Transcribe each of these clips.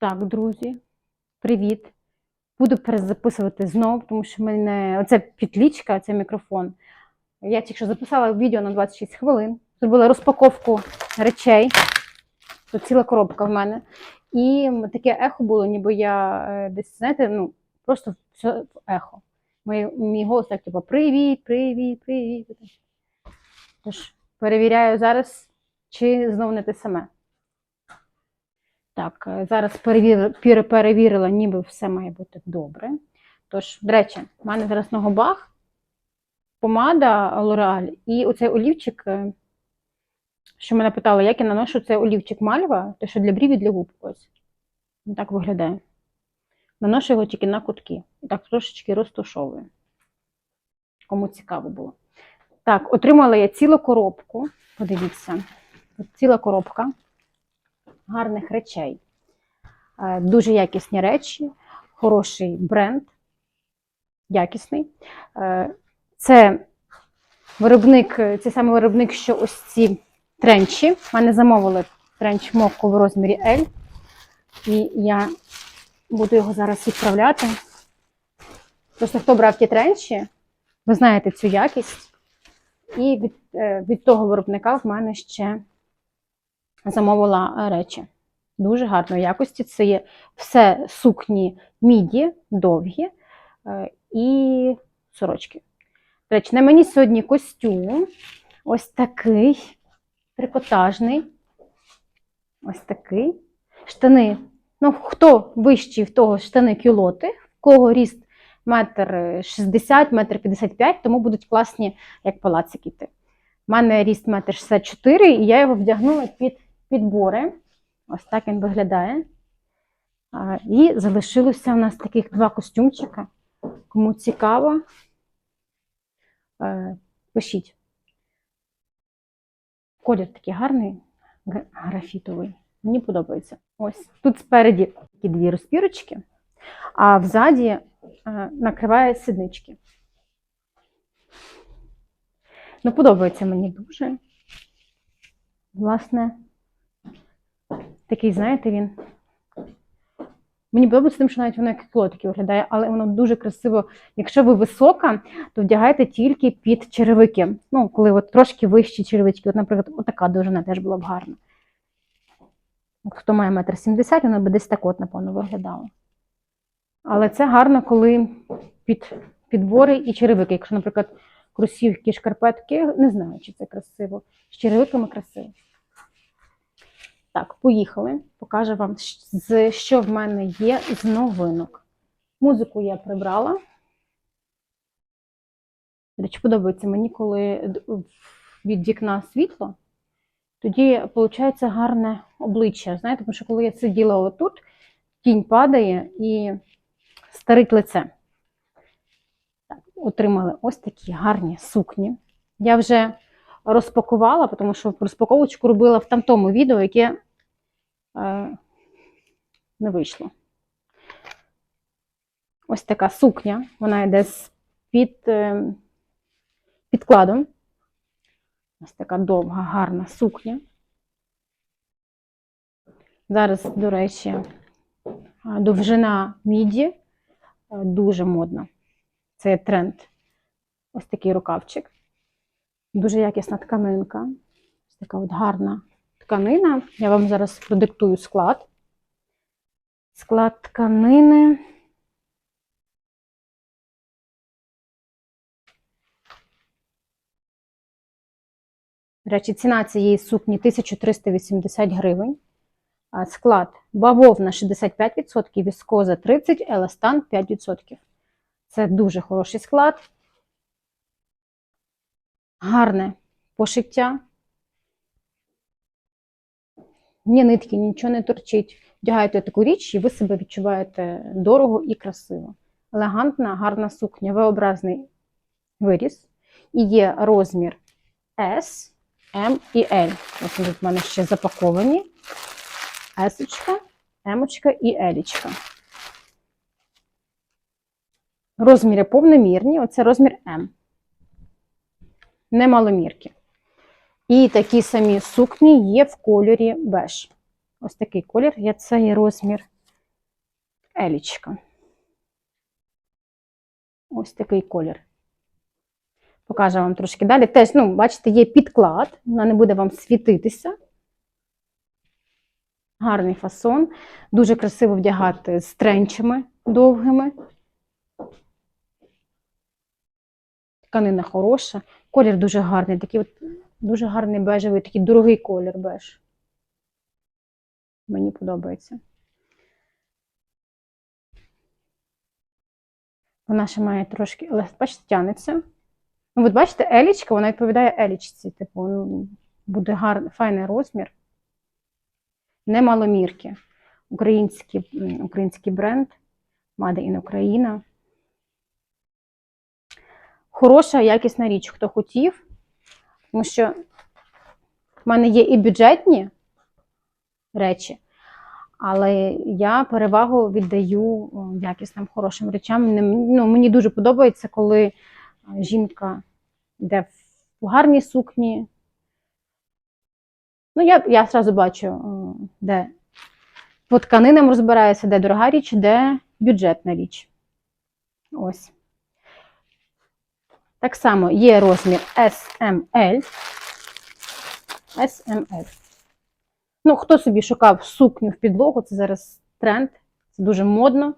Так, друзі, привіт. Буду перезаписувати знов, тому що в мене оце підлічка, це мікрофон. Я тільки що записала відео на 26 хвилин, зробила розпаковку речей. Тут ціла коробка в мене. І таке ехо було, ніби я е, десь, знаєте, ну, просто все ехо. Мій, мій голос так, типу, привіт, привіт, привіт. Тож, перевіряю зараз, чи знову не те саме. Так, е, зараз перевір, перевірила, ніби все має бути добре. Тож, до речі, в мене зараз на губах помада L'Oreal і оцей олівчик, е, що мене питали, як я наношу цей олівчик мальва, те, що для брів і для губ. Ось. Він так виглядає. Наношу його тільки на кутки. І так трошечки розтушовую. Кому цікаво було. Так, отримала я цілу коробку. Подивіться, ціла коробка гарних речей. Е, Дуже якісні речі, хороший бренд, якісний. Е, Це виробник, е, цей самий виробник, що ось ці тренчі. В мене замовили тренч Мокко в розмірі L. І я буду його зараз відправляти. Просто хто брав ті тренчі, ви знаєте цю якість. І від, від того виробника в мене ще замовила е, речі. Дуже гарної якості. Це є все сукні міді, довгі е, і сорочки. До речі, на мені сьогодні костюм ось такий трикотажний. Ось такий. Штани. Ну, хто вищий, в того штани кюлоти, в кого ріст метр шістдесят, метр п'ятдесят п'ять, тому будуть класні, як палацики йти. У мене ріст метр шістдесят чотири, і я його вдягнула під підбори. Ось так він виглядає. І залишилося у нас таких два костюмчика. Кому цікаво, е, пишіть. Колір такий гарний, графітовий. Мені подобається. Ось тут спереді такі дві розпірочки, а взаді е, накриває сіднички. Ну, подобається мені дуже. Власне, такий, знаєте, він. Мені подобається тим, що навіть воно як клотики виглядає, але воно дуже красиво. Якщо ви висока, то вдягайте тільки під черевики. Ну, коли от трошки вищі черевички. От, наприклад, отака довжина теж була б гарна. Хто має метр сімдесят, воно би десь так от, напевно, виглядало. Але це гарно, коли під підбори і черевики. Якщо, наприклад, кросівки, шкарпетки, не знаю, чи це красиво. З черевиками красиво. Так, поїхали. Покажу вам, що в мене є з новинок. Музику я прибрала. До речі, подобається мені, коли від вікна світло, тоді виходить гарне обличчя. Знаєте, тому що коли я сиділа отут, тінь падає і старить лице. Так, отримали ось такі гарні сукні. Я вже розпакувала, тому що розпаковочку робила в тамтому відео, яке е, не вийшло. Ось така сукня. Вона йде з під е, підкладом. Ось така довга, гарна сукня. Зараз, до речі, е, довжина міді е, дуже модна. Це тренд. Ось такий рукавчик. Дуже якісна тканинка. Така от гарна тканина. Я вам зараз продиктую склад. Склад тканини. Речі, ціна цієї сукні 1380 гривень. Склад бавовна 65%, віскоза 30%, еластан 5%. Це дуже хороший склад. Гарне пошиття. Ні нитки, нічого не торчить. Вдягаєте таку річ, і ви себе відчуваєте дорого і красиво. Елегантна, гарна сукня, V-образний виріс. І є розмір S, M і L. Ось тут в мене ще запаковані. S, M і L. Розміри повномірні, оце розмір М. Не маломірки. І такі самі сукні є в кольорі беж. Ось такий колір, є це є розмір елічка. Ось такий колір. Покажу вам трошки далі. Теж, ну, бачите, є підклад, вона не буде вам світитися. Гарний фасон. Дуже красиво вдягати з тренчами довгими. Тканина хороша. Колір дуже гарний, такий от дуже гарний бежевий, такий дорогий колір беж. Мені подобається. Вона ще має трошки, але бачите, тянеться. Ну, от бачите, елічка, вона відповідає елічці. Типу, ну, буде гарний, файний розмір. Не маломірки. Український, український бренд. Made in Україна. Хороша, якісна річ, хто хотів. Тому що в мене є і бюджетні речі, але я перевагу віддаю якісним хорошим речам. Ну, мені дуже подобається, коли е, жінка йде в гарній сукні. Ну, я, я одразу бачу, де по тканинам розбирається, де дорога річ, де бюджетна річ. Ось. Так само є розмір SML. SML. Ну, хто собі шукав сукню в підлогу, це зараз тренд, це дуже модно.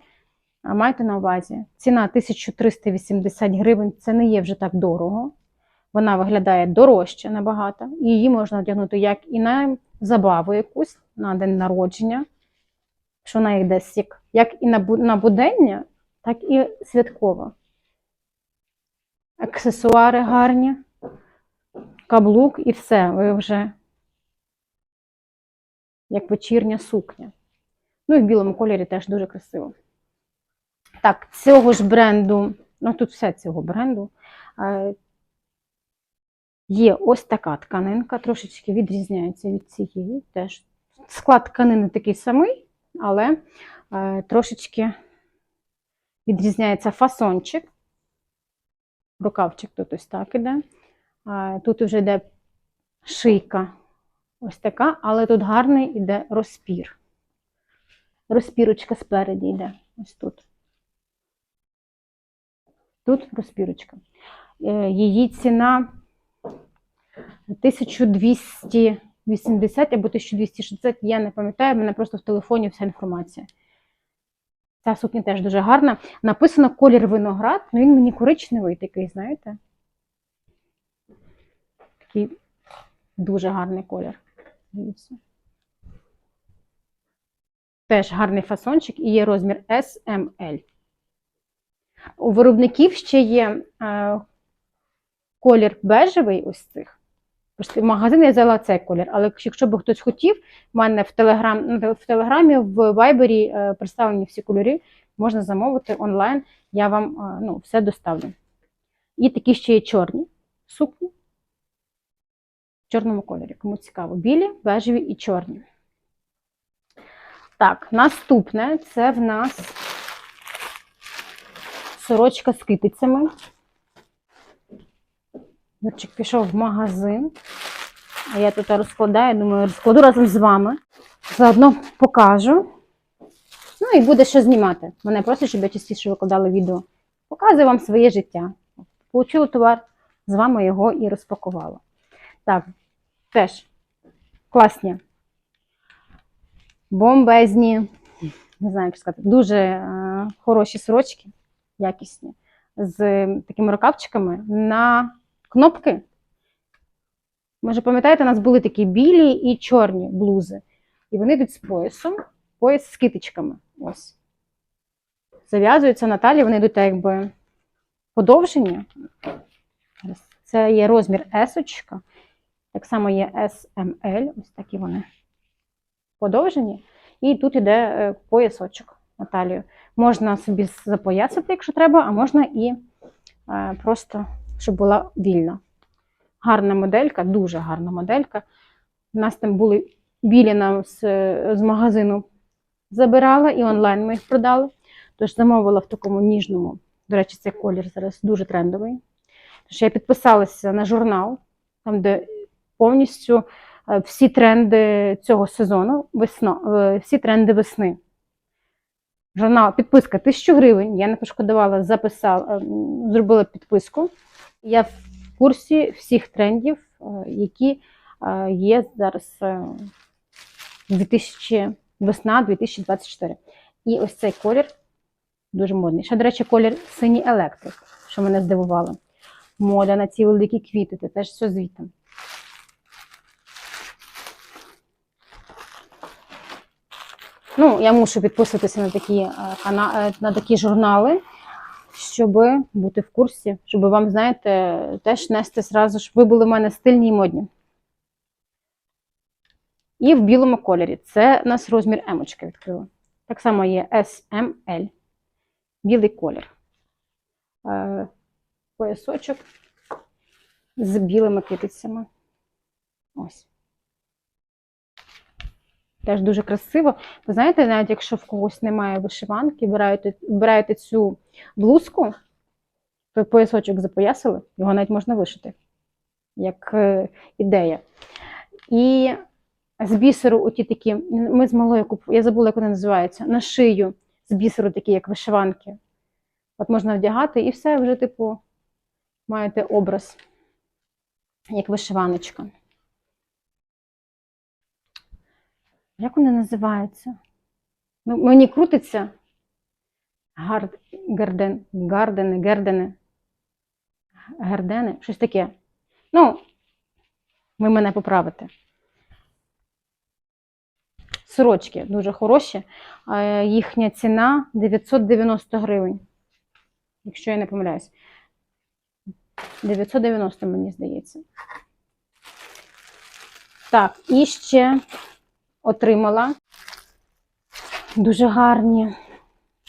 А майте на увазі, ціна 1380 гривень це не є вже так дорого. Вона виглядає дорожче набагато. І її можна одягнути як і на забаву якусь, на день народження, що вона десь як, як і на будення, так і святково. Аксесуари гарні, каблук і все. Ви вже як вечірня сукня. Ну і в білому кольорі теж дуже красиво. Так, цього ж бренду, ну тут все цього бренду. Є ось така тканинка, трошечки відрізняється від цієї. Теж склад тканини такий самий, але е, трошечки відрізняється фасончик. Рукавчик тут ось так іде. Тут вже йде шийка ось така, але тут гарний іде розпір. Розпірочка спереді йде. Ось тут. Тут розпірочка. Е, Її ціна 1280 або 1260, я не пам'ятаю, в мене просто в телефоні вся інформація. Ця сукня теж дуже гарна. Написано колір виноград, ну він мені коричневий такий, знаєте? Такий дуже гарний колір. Теж гарний фасончик і є розмір SML. У виробників ще є е, колір бежевий ось цих. В магазин я взяла цей колір, але якщо б хтось хотів, в мене в, телеграм, ну, в телеграмі, в вайбері е, представлені всі кольори, можна замовити онлайн, я вам е, ну, все доставлю. І такі ще є чорні сукні в чорному кольорі. Кому цікаво, білі, бежеві і чорні. Так, наступне це в нас сорочка з китицями. Юрчик пішов в магазин, а я тут розкладаю, думаю, розкладу разом з вами. Заодно покажу. Ну і буде що знімати. Мене просять, щоб я частіше викладала відео. Показую вам своє життя. Получила товар, з вами його і розпакувала. Так, теж класні, бомбезні, не знаю, як сказати, дуже е, хороші сорочки, якісні, з такими рукавчиками на кнопки. Може, пам'ятаєте, у нас були такі білі і чорні блузи. І вони йдуть з поясом, пояс з китичками. Ось. Зав'язуються на талії, вони йдуть так якби подовжені. Це є розмір S. Так само є SML, ось такі вони подовжені. І тут іде е, поясочок на талію. Можна собі запоясати, якщо треба, а можна і е, просто, щоб була вільна. Гарна моделька, дуже гарна моделька. У нас там були білі нам з, з магазину забирала і онлайн ми їх продали. Тож замовила в такому ніжному. До речі, цей колір зараз дуже трендовий. Тож я підписалася на журнал, там, де повністю е, всі тренди цього сезону, весно, е, всі тренди весни. Журнал, підписка 1000 гривень. Я не пошкодувала, записала, зробила підписку. Я в курсі всіх трендів, е, які е, є зараз е, 2000, весна 2024. І ось цей колір дуже модний. Ще, до речі, колір синій електрик, що мене здивувало. Мода на ці великі квіти, це теж все звідти. Ну, я мушу підписуватися на такі, на такі журнали, щоб бути в курсі, щоб вам, знаєте, теж нести зразу, щоб ви були в мене стильні і модні. І в білому кольорі. Це у нас розмір емочки відкрила. Так само є SML. Білий колір. Е, Поясочок з білими китицями. Ось. Теж дуже красиво. Ви знаєте, навіть якщо в когось немає вишиванки, берете, берете цю блузку, поясочок запоясали, його навіть можна вишити, як е, ідея. І з бісеру, оті такі, ми з малою куп... я забула, як вони називаються, на шию з бісеру, такі, як вишиванки. От можна вдягати, і все вже, типу, маєте образ, як вишиваночка. Як вони називаються? Ну, мені крутиться. Гард, гарден, гардени, гердени, гердени, щось таке. Ну, ви мене поправите. Сорочки дуже хороші. Їхня ціна 990 гривень. Якщо я не помиляюсь. 990, мені здається. Так, і ще отримала дуже гарні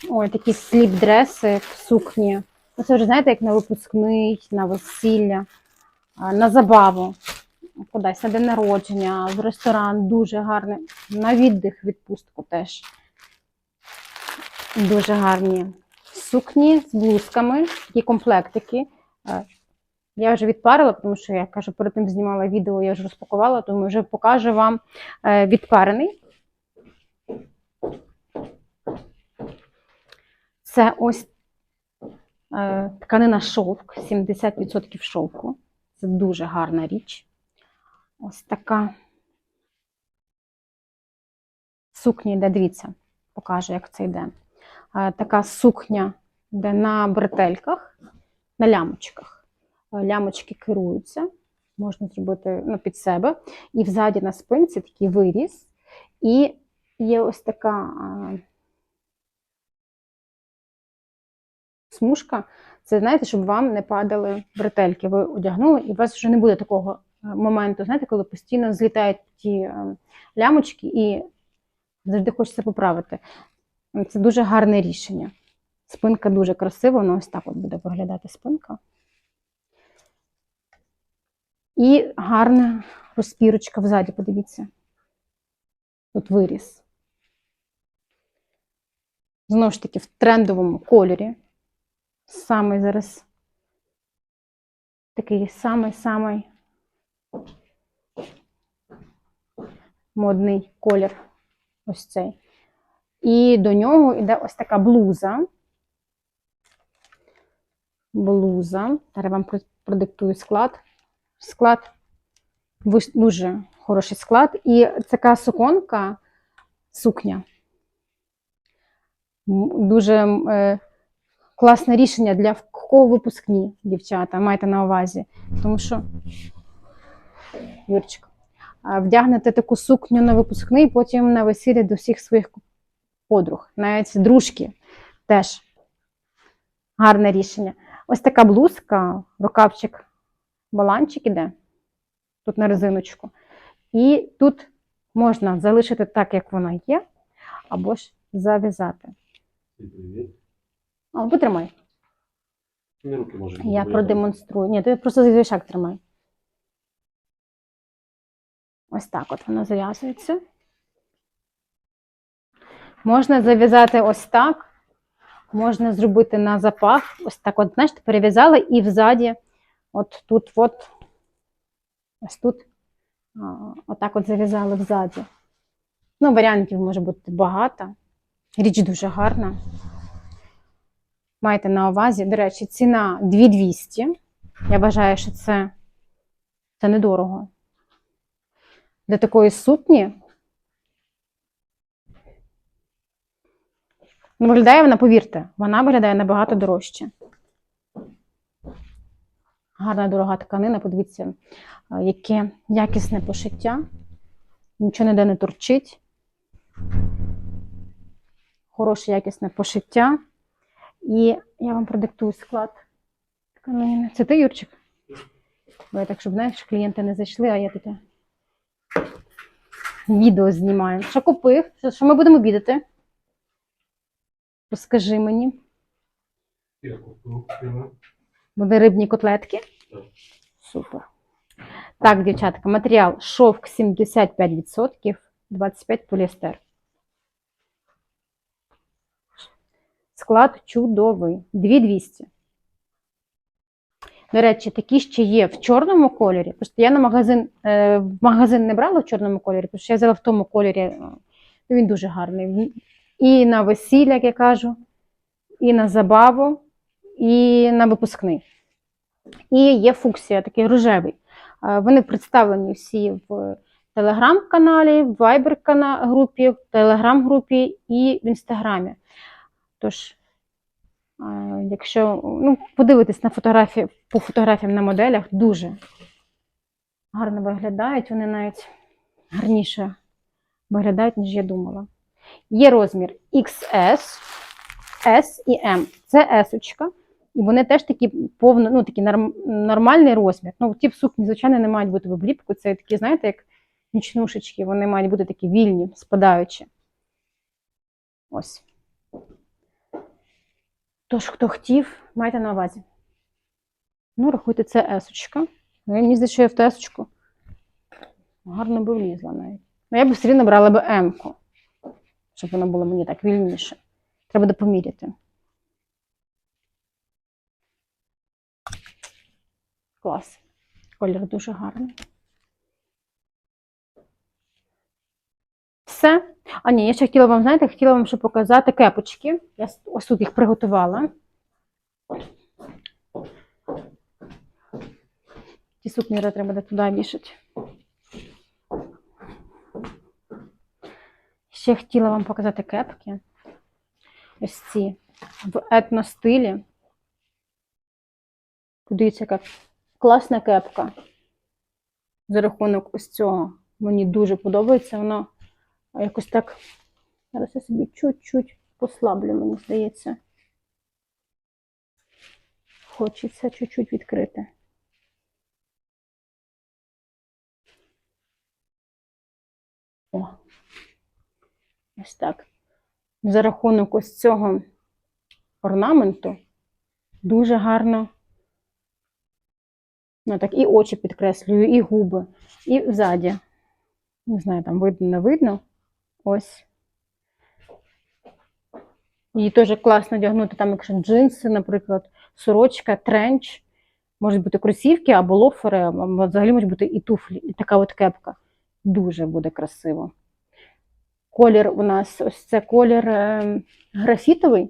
ой, такі сліп-дреси в сукні. Ну, це вже, знаєте, як на випускний, на весілля, на забаву. Кудись на день народження, в ресторан дуже гарний. На віддих відпустку теж. Дуже гарні сукні з блузками, такі комплектики. Я вже відпарила, тому що я кажу, перед тим знімала відео, я вже розпакувала, тому вже покажу вам е, відпарений. Це ось е, тканина шовк, 70% шовку. Це дуже гарна річ. Ось така сукня йде, дивіться, покажу, як це йде. Е, така сукня йде на бретельках, на лямочках. Е, Лямочки керуються, можна зробити ну, під себе. І взаді на спинці такий виріз. І є ось така е, смужка. Це, знаєте, щоб вам не падали бретельки. Ви одягнули, і у вас вже не буде такого е, моменту, знаєте, коли постійно злітають ті лямочки, і завжди хочеться поправити. Це дуже гарне рішення. Спинка дуже красива, воно ось так от буде виглядати спинка. І гарна розпірочка взаді, подивіться. Тут виріс. Знову ж таки, в трендовому кольорі. Самий зараз такий самий-самий модний колір. Ось цей. І до нього йде ось така блуза. Блуза. Зараз вам продиктую склад. Склад дуже хороший склад. І така суконка, сукня. Дуже е, класне рішення для кого випускні, дівчата, майте на увазі. Тому що, Юрчик, вдягнете таку сукню на випускний, потім на весілля до всіх своїх подруг, навіть дружки теж гарне рішення. Ось така блузка, рукавчик, баланчик іде, тут на резиночку. І тут можна залишити так, як вона є, або ж зав'язати. А, потримай. Руки може Я продемонструю. Ні, ти просто вішак тримай. Ось так от воно зав'язується. Можна зав'язати ось так. Можна зробити на запах. Ось так от, знаєте, перев'язали і взаді, от тут, от, ось тут, отак от зав'язали взаді. Ну, варіантів може бути багато. Річ дуже гарна. Майте на увазі, до речі, ціна 2200. Я вважаю, що це, це недорого. Для такої сукні. Виглядає вона, повірте, вона виглядає набагато дорожче. Гарна дорога тканина, подивіться, яке якісне пошиття. Нічого ніде не торчить. Хороше якісне пошиття. І я вам продиктую склад тканини. Це ти, Юрчик? Бо я так, щоб знаєш, клієнти не зайшли, а я таке відео знімаю. Що купив? Що, що ми будемо обідати? Розкажи мені. Я купив Буде рибні котлетки? Супер. Так, дівчатка, матеріал шовк 75%, 25 поліестер. Склад чудовий. 2200. До речі, такі ще є в чорному кольорі. Просто я на магазин, е, в магазин не брала в чорному кольорі, тому що я взяла в тому кольорі. е, ну, Він дуже гарний. І на весілля, як я кажу, і на забаву, і на випускний. І є фуксія, такий рожевий. Вони представлені всі в телеграм-каналі, в вайбер-групі, в телеграм-групі і в інстаграмі. Тож, якщо ну, подивитись на фотографії, по фотографіям на моделях, дуже гарно виглядають. Вони навіть гарніше виглядають, ніж я думала. Є розмір XS, S і M. Це S-очка. І вони теж такі повно, ну, норм, нормальний розмір. Ну, ті в сукні, звичайно, не мають бути в обліпку. Це такі, знаєте, як нічнушечки, вони мають бути такі вільні, спадаючі. Ось. Тож, хто хотів, майте на увазі. Ну, рахуйте, це есочка. Ну, Мені здається, що я в ту есочку гарно би влізла навіть. Ну, я б все рівно брала би М-ку, щоб воно було мені так вільніше. Треба буде Клас. Колір дуже гарний. Все. А ні, я ще хотіла вам, знаєте, хотіла вам ще показати кепочки. Я ось тут їх приготувала. Ті сукні треба буде туди вішати. Ще хотіла вам показати кепки. Ось ці в етностилі. Подивіться, яка класна кепка. За рахунок ось цього. Мені дуже подобається. Воно якось так. Зараз я собі чуть-чуть послаблю, мені здається. Хочеться чуть-чуть відкрити. О. Ось так. За рахунок ось цього орнаменту дуже гарно. Ну, так, і очі підкреслюю, і губи, і ззаді. Не знаю, там видно, не видно. Ось. Її теж класно одягнути, там, якщо джинси, наприклад, сорочка, тренч. Можуть бути кросівки або лофери, або взагалі можуть бути і туфлі, і така от кепка. Дуже буде красиво. Колір у нас ось це колір е, графітовий,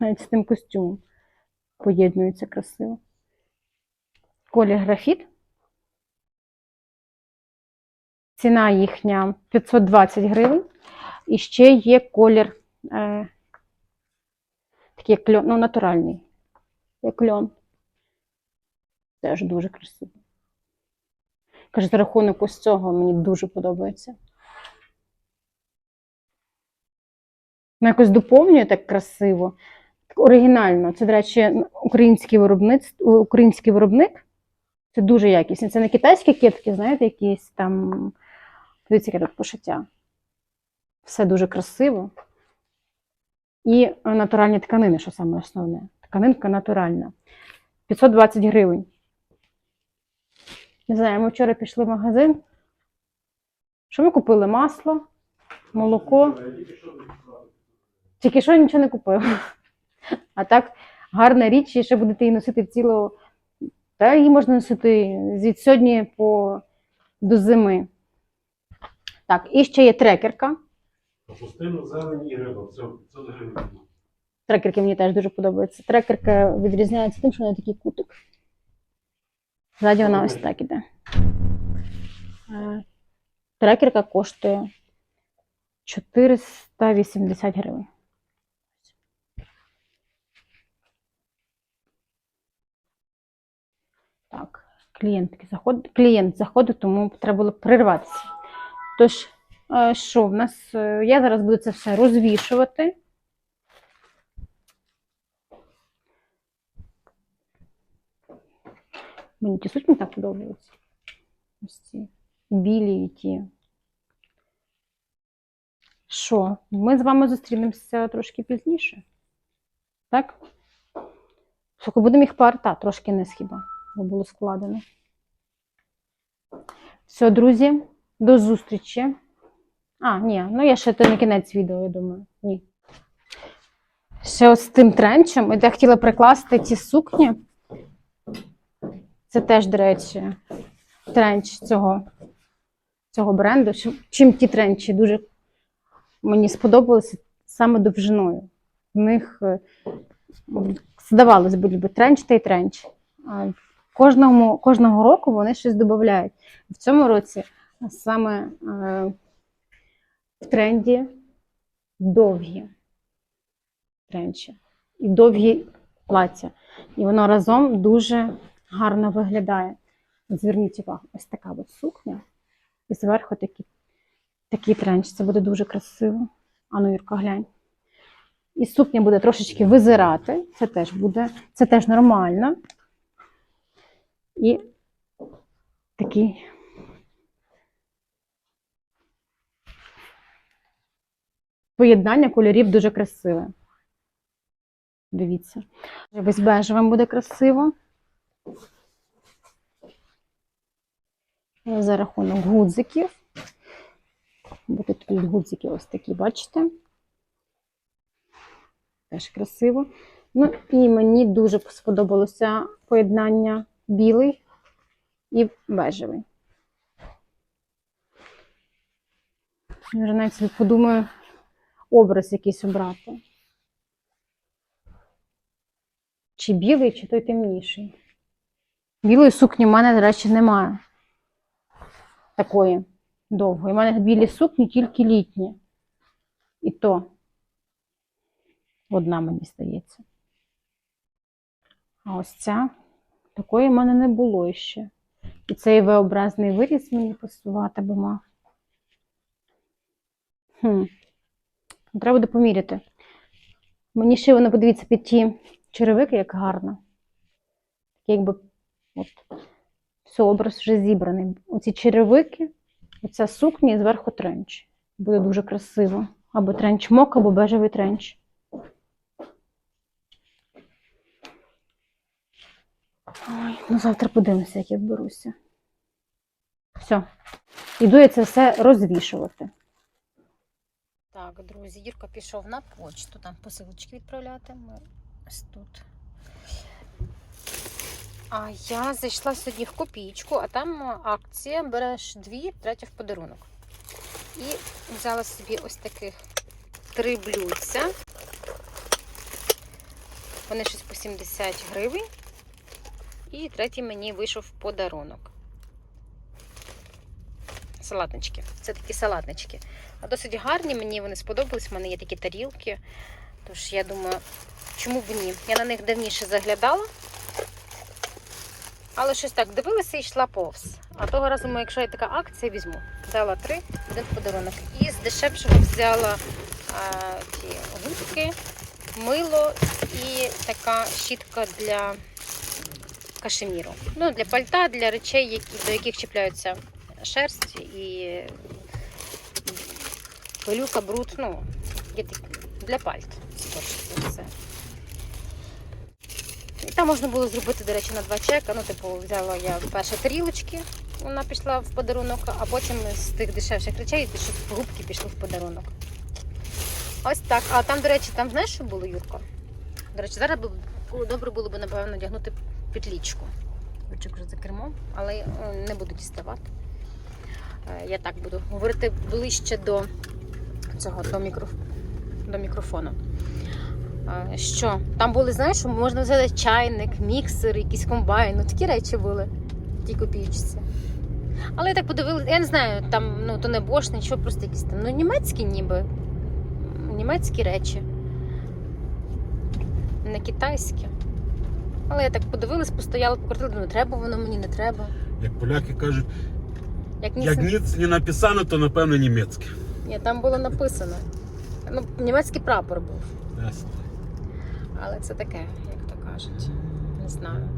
навіть з тим костюмом. Поєднується красиво. Колір графіт. Ціна їхня 520 гривень. І ще є колір е, такий як льон, ну, натуральний, як льон. Теж дуже красиво. Каже, за рахунок ось цього мені дуже подобається. Ну, якось доповнює так красиво, так оригінально. Це, до речі, український виробництво, український виробник. Це дуже якісно. Це не китайські кепки, знаєте, якісь там. Дивіться, яке пошиття. Все дуже красиво. І натуральні тканини, що саме основне. Тканинка натуральна. 520 гривень. Не знаю, ми вчора пішли в магазин. Що ми купили? Масло, молоко. Тільки що нічого не купив. А так, гарна річ, і ще будете її носити в цілу. Та її можна носити від сьогодні по, до зими. Так, і ще є трекерка. Капустина, зелень і риба. Все, це не риба. Трекерки мені теж дуже подобаються. Трекерка відрізняється тим, що вона такий кутик. Ззаді вона ось так іде. Е, Трекерка коштує 480 гривень. Так, клієнтки заходить, клієнт заходить, тому треба було перерватися. Тож, е, що в нас? е, Я зараз буду це все розвішувати. Мені ті сукні так подобаються. Ось ці білі і ті. Що? Ми з вами зустрінемося трошки пізніше. Так? Слухай, будемо їх парта, трошки не хіба, було складено. Все, друзі, до зустрічі. А, ні, ну я ще то не кінець відео, я думаю. Ні. Ще з тим тренчем. От Я хотіла прикласти ті сукні. Це теж, до речі, тренч цього, цього бренду. Чим- ті тренчі дуже мені сподобалися саме довжиною. В них, е, здавалось би, ніби тренч та й тренч. Кожному, кожного року вони щось додають. В цьому році саме е, в тренді довгі тренчі і довгі плаття. І воно разом дуже гарно виглядає. Зверніть увагу, ось така от сукня, і зверху такий, такий тренч. Це буде дуже красиво. Ану, Юрка, глянь. І сукня буде трошечки визирати. Це теж буде, це теж нормально. І такий. Поєднання кольорів дуже красиве. Дивіться. Ось бежевим буде красиво. За рахунок гудзиків. Будуть тут гудзики ось такі, бачите? Теж красиво. Ну і мені дуже сподобалося поєднання білий і бежевий. Я навіть собі подумаю образ якийсь обрати. Чи білий, чи той темніший. Білої сукні в мене, до речі, немає. Такої довгої. У мене білі сукні тільки літні. І то одна, мені здається. А ось ця такої в мене не було ще. І цей V-образний виріз мені пасувати би мав. Хм. Треба буде поміряти. Мені ще воно, подивіться, під ті черевики, як гарно. Якби от, все, образ вже зібраний. Оці черевики, оця сукня і зверху тренч. Буде дуже красиво. Або тренч мок, або бежевий тренч. Ой, ну завтра подивимося, як я вберуся. Все. Іду я це все розвішувати. Так, друзі, Юрка пішов на почту, там посилочки відправляти. Ми ось тут. А я зайшла сьогодні в копійку, а там акція береш дві, третя в подарунок. І взяла собі ось таких три блюдця. Вони щось по 70 гривень. І третій мені вийшов в подарунок. Салатнички. Це такі салатнички. А досить гарні, мені вони сподобались. У мене є такі тарілки. Тож я думаю, чому б ні? Я на них давніше заглядала. Але щось так дивилася і йшла повз. А того разу, якщо є така акція, візьму. Дала три, один подарунок. І з дешевшого взяла а, ті губки, мило і така щітка для кашеміру. Ну, для пальта, для речей, які, до яких чіпляються шерсть і пилюка, бруд, ну, для пальт. все. Там можна було зробити, до речі, на два чека. Ну, типу, взяла я перше тарілочки, вона пішла в подарунок, а потім з тих дешевших речей, щоб губки пішли в подарунок. Ось так. А там, до речі, там знаєш, що було, Юрко? До речі, зараз би добре було б, напевно, одягнути петлічку. Ручок вже за кермом, але е, не буду діставати. Е, Я так буду говорити ближче до цього до, мікроф... до мікрофону. Що? Там були, знаєш, можна взяти чайник, міксер, якийсь комбайн. Ну, такі речі були в тій. Але я так подивилася, я не знаю, там ну, то не Bosch, нічого, просто якісь там. Ну, німецькі ніби. Німецькі речі. Не китайські. Але я так подивилась, постояла, покрутила, думаю, треба воно мені, не треба. Як поляки кажуть, Як ні, як ніц не написано, то напевно німецьке. Ні, там було написано. Ну, німецький прапор був. Ясно. Але це таке, як то кажуть. Не знаю.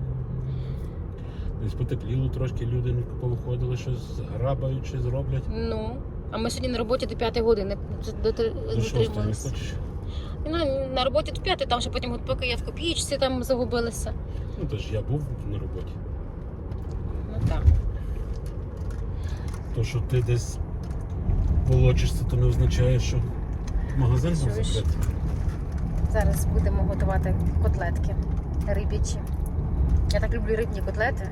Десь потепліло трошки, люди ну, повиходили, щось грабають, щось роблять. Ну, а ми сьогодні на роботі до 5 години дотр- Ну що, не хочеш? Ну, на роботі до 5, там ще потім, от поки я в копієчці там загубилася. Ну то ж я був на роботі. Ну так. То, що ти десь волочишся, то не означає, що магазин був Чуєш? закритий. Зараз будемо готувати котлетки риб'ячі. Я так люблю рибні котлети.